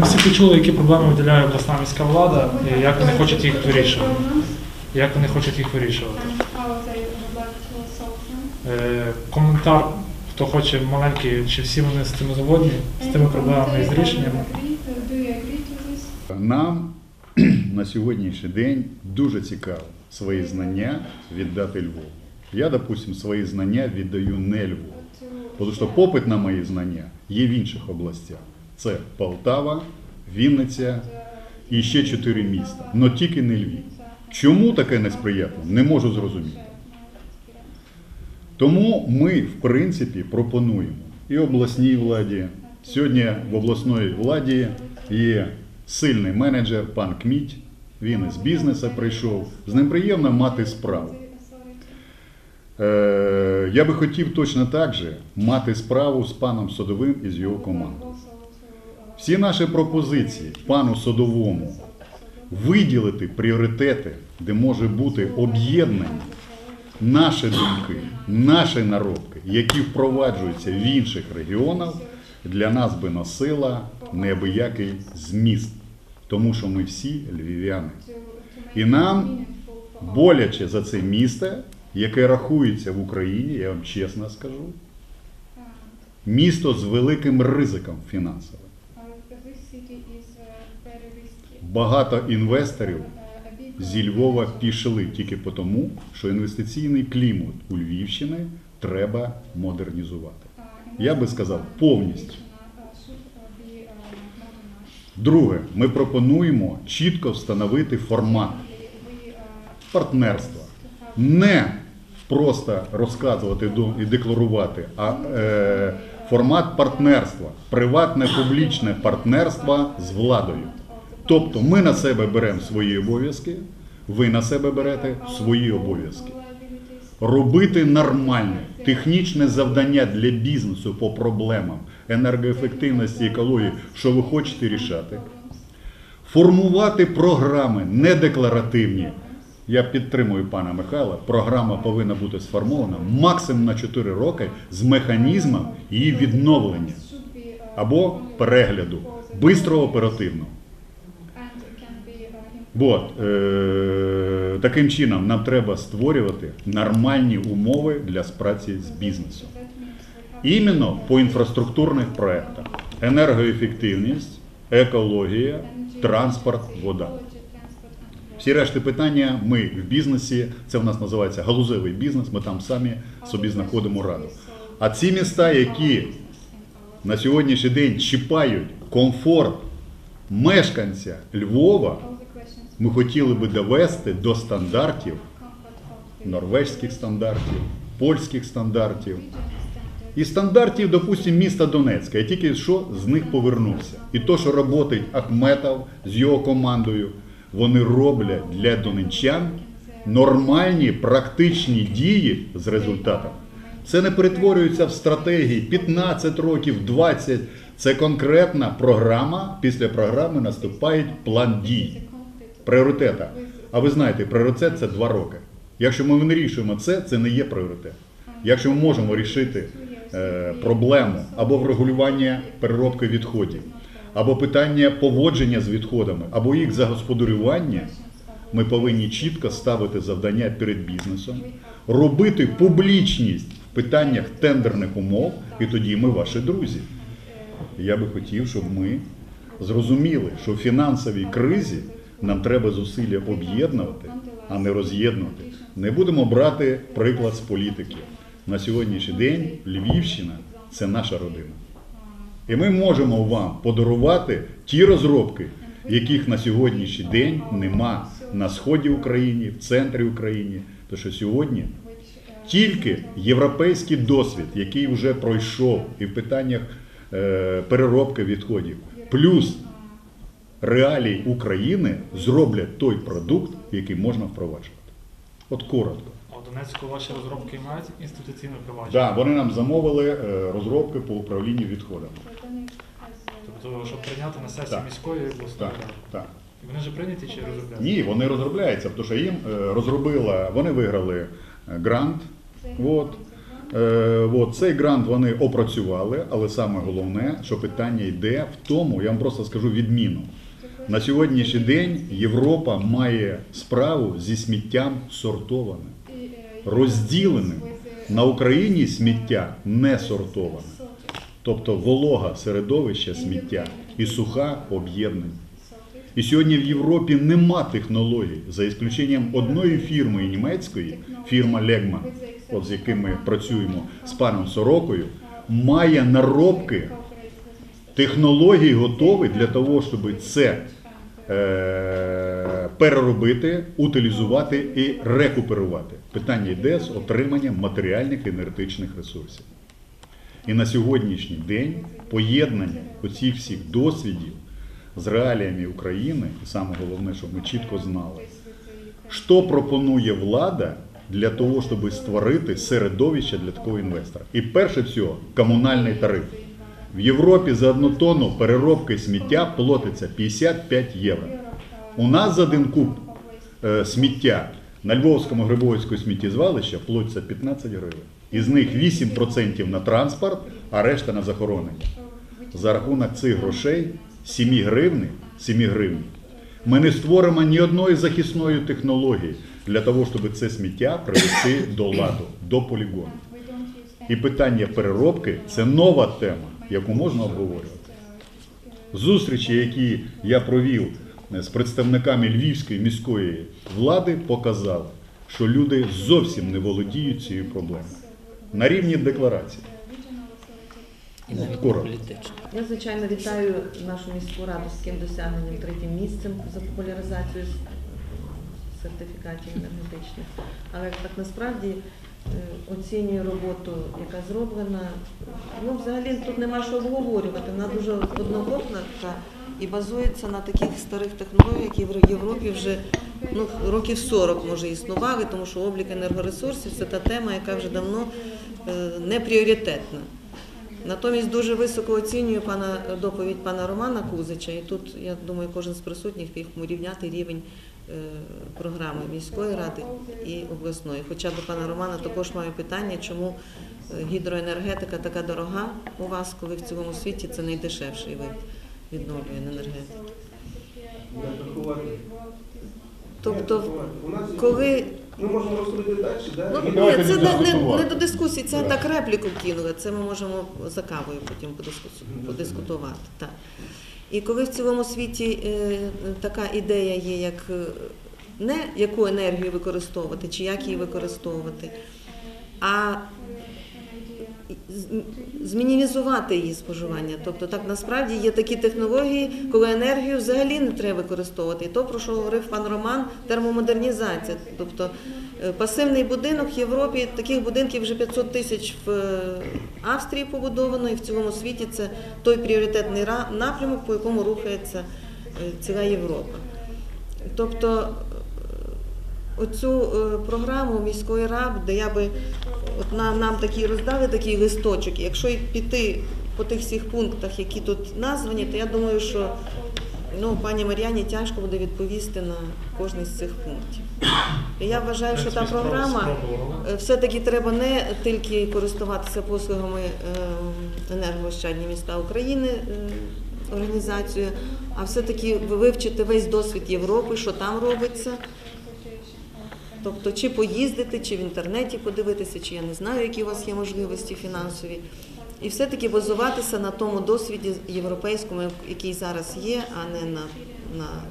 Ми всі почули, які проблеми виділяє обласна міська влада і як вони хочуть їх вирішувати. Як вони хочуть їх вирішувати. Е, коментар, хто хоче маленький, чи всі вони з цим згодні, з тими проблемами і з рішеннями. Нам на сьогоднішній день дуже цікаво свої знання віддати Львову. Я, допустим, свої знання віддаю не Львову. Тому що попит на мої знання є в інших областях. Це Полтава, Вінниця і ще чотири міста, але тільки не Львів. Чому таке несприятливо? Не можу зрозуміти. Тому ми, в принципі, пропонуємо і обласній владі. Сьогодні в обласної владі є сильний менеджер, пан Кміть. Він із бізнесу прийшов. З ним приємно мати справу. Е, я би хотів точно так же мати справу з паном Садовим і з його командою. Всі наші пропозиції пану Садовому виділити пріоритети, де може бути об'єднані наші думки, наші наробки, які впроваджуються в інших регіонах, для нас би носила неабиякий зміст, тому що ми всі львів'яни. І нам боляче за це місто, яке рахується в Україні, я вам чесно скажу, місто з великим ризиком фінансовим. Багато інвесторів зі Львова пішли тільки тому, що інвестиційний клімат у Львівщини треба модернізувати. Я би сказав повністю. Друге, ми пропонуємо чітко встановити формат партнерства. Не просто розказувати і декларувати, а е, формат партнерства, приватне публічне партнерство з владою. Тобто ми на себе беремо свої обов'язки, ви на себе берете свої обов'язки. Робити нормальне технічне завдання для бізнесу по проблемам енергоефективності екології, що ви хочете рішати. Формувати програми не декларативні. Я підтримую пана Михайла. Програма повинна бути сформована максимум на 4 роки з механізмом її відновлення або перегляду, бистро оперативно. От, е, таким чином нам треба створювати нормальні умови для праці з бізнесом. Іменно по інфраструктурних проєктах. Енергоефективність, екологія, транспорт, вода. Всі решти питання ми в бізнесі, це в нас називається галузевий бізнес, ми там самі собі знаходимо раду. А ці міста, які на сьогоднішній день чіпають комфорт мешканця Львова, ми хотіли би довести до стандартів, норвежських стандартів, польських стандартів. І стандартів, допустимо, міста Донецька. Я тільки що з них повернувся. І то, що робить Ахметов з його командою, вони роблять для донеччан нормальні практичні дії з результатом. Це не перетворюється в стратегії 15 років, 20. Це конкретна програма. Після програми наступає план дій. Пріоритета. А ви знаєте, пріоритет це 2 роки. Якщо ми не вирішуємо це, це не є пріоритет. Якщо ми можемо рішити е, проблему або врегулювання переробки відходів, або питання поводження з відходами, або їх загосподарювання, ми повинні чітко ставити завдання перед бізнесом, робити публічність в питаннях тендерних умов, і тоді ми ваші друзі. Я би хотів, щоб ми зрозуміли, що в фінансовій кризі нам треба зусилля об'єднувати, а не роз'єднувати. Не будемо брати приклад з політиків. На сьогоднішній день Львівщина це наша родина. І ми можемо вам подарувати ті розробки, яких на сьогоднішній день нема на сході України, в центрі України. Тому що сьогодні тільки європейський досвід, який вже пройшов і в питаннях е, переробки відходів, плюс реалії України зроблять той продукт, який можна впроваджувати. От коротко. А в Донецьку ваші розробки мають інституційне провадження? Да, вони нам замовили е, розробки по управлінню відходами. Тобто, щоб прийняти на сесії Так. міської обласної Так, так. І Вони вже прийняті чи розробляються? Ні, вони розробляються, тому що їм е, розробила, вони виграли е, грант. От. От, цей грант вони опрацювали, але саме головне, що питання йде в тому, я вам просто скажу відміну. На сьогоднішній день Європа має справу зі сміттям сортованим, розділеним. На Україні сміття не сортоване, тобто волога середовища сміття і суха об'єднання. І сьогодні в Європі нема технологій, за ісключенням одної фірми німецької, фірма Легма, з яким ми працюємо з паном Сорокою, має наробки технологій готові для того, щоб це переробити, утилізувати і рекуперувати. Питання йде з отриманням матеріальних і енергетичних ресурсів. І на сьогоднішній день поєднання оцих всіх досвідів з реаліями України, і саме головне, щоб ми чітко знали, що пропонує влада для того, щоб створити середовище для такого інвестора. І перше всього комунальний тариф. В Європі за одну тонну переробки сміття платиться 55 євро. У нас за один куб е, сміття на Львовському Грибовицькому сміттєзвалищі платиться 15 гривень. Із них 8% на транспорт, а решта на захоронення. За рахунок цих грошей 7 гривень, 7 гривень, ми не створимо ні одної захисної технології для того, щоб це сміття привести до ладу, до полігону. І питання переробки це нова тема, яку можна обговорювати. Зустрічі, які я провів з представниками Львівської міської влади, показали, що люди зовсім не володіють цією проблемою. На рівні декларації. І навіть Коротко. політично. Я, звичайно, вітаю нашу міську раду з таким досягненням третім місцем за популяризацію сертифікатів енергетичних. Але так насправді е, оцінюю роботу, яка зроблена. Ну, взагалі тут нема що обговорювати. Вона дуже однородна і базується на таких старих технологіях, які в Європі вже ну, років 40 може існували, тому що облік енергоресурсів це та тема, яка вже давно е, не пріоритетна. Натомість дуже високо оцінюю пана доповідь пана Романа Кузича, і тут я думаю, кожен з присутніх міг урівняти рівень е, програми міської ради і обласної. Хоча до пана Романа також маю питання, чому е, гідроенергетика така дорога у вас, коли в цілому світі це найдешевший вид відновлюваної енергетики. Тобто, коли ми можемо розповідати далі, да? Ну, Ну, ні, це не не, не, до дискусії, це так репліку кинули. Це ми можемо за кавою потім подискутувати. Так. І коли в цілому світі е, така ідея є, як е, не яку енергію використовувати, чи як її використовувати, а змінімізувати її споживання. Тобто так насправді є такі технології, коли енергію взагалі не треба використовувати. І то, про що говорив пан Роман, термомодернізація. Тобто е, пасивний будинок в Європі, таких будинків вже 500 тисяч в е, Австрії побудовано, і в цілому світі це той пріоритетний напрямок, по якому рухається е, ціла Європа. Тобто е, оцю е, програму міської ради, де я би от нам, нам такі роздали такий листочок. Якщо піти по тих всіх пунктах, які тут названі, то я думаю, що ну, пані Мар'яні тяжко буде відповісти на кожний з цих пунктів. І я вважаю, що та програма е, все-таки треба не тільки користуватися послугами е, енергоощадні міста України. е, Організацію, а все-таки вивчити весь досвід Європи, що там робиться, Тобто, чи поїздити, чи в інтернеті подивитися, чи я не знаю, які у вас є можливості фінансові. І все-таки базуватися на тому досвіді європейському, який зараз є, а не на, на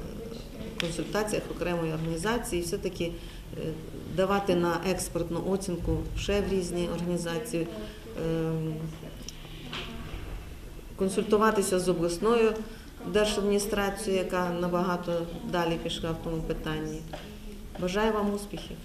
консультаціях окремої організації, все-таки е, давати на експертну оцінку ще в різні організації, ем, консультуватися з обласною держадміністрацією, яка набагато далі пішла в тому питанні. Бажаю вам успіхів.